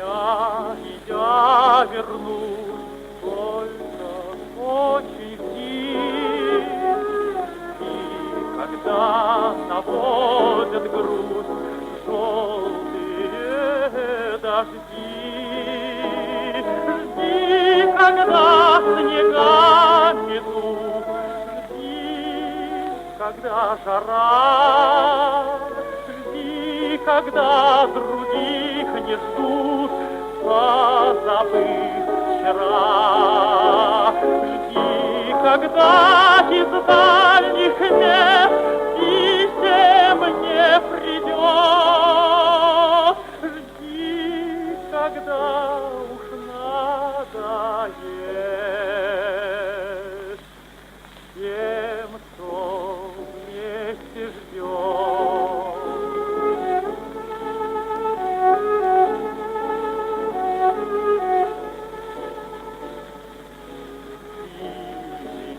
меня, и я вернусь только очень вниз. И когда наводят грудь желтые дожди, жди, когда снега метут, жди, когда жара других не ждут, позабыв вчера. Жди, когда из дальних мест писем не придет. Жди, когда уж надоест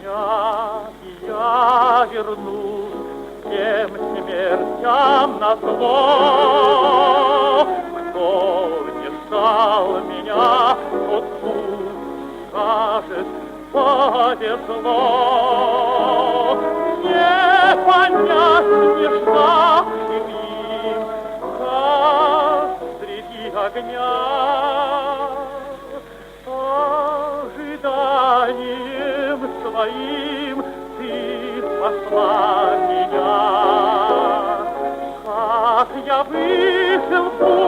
меня, я вернусь всем смертям на зло. Кто не ждал меня, тот пусть скажет, повезло. Спасла меня. Как я вышел в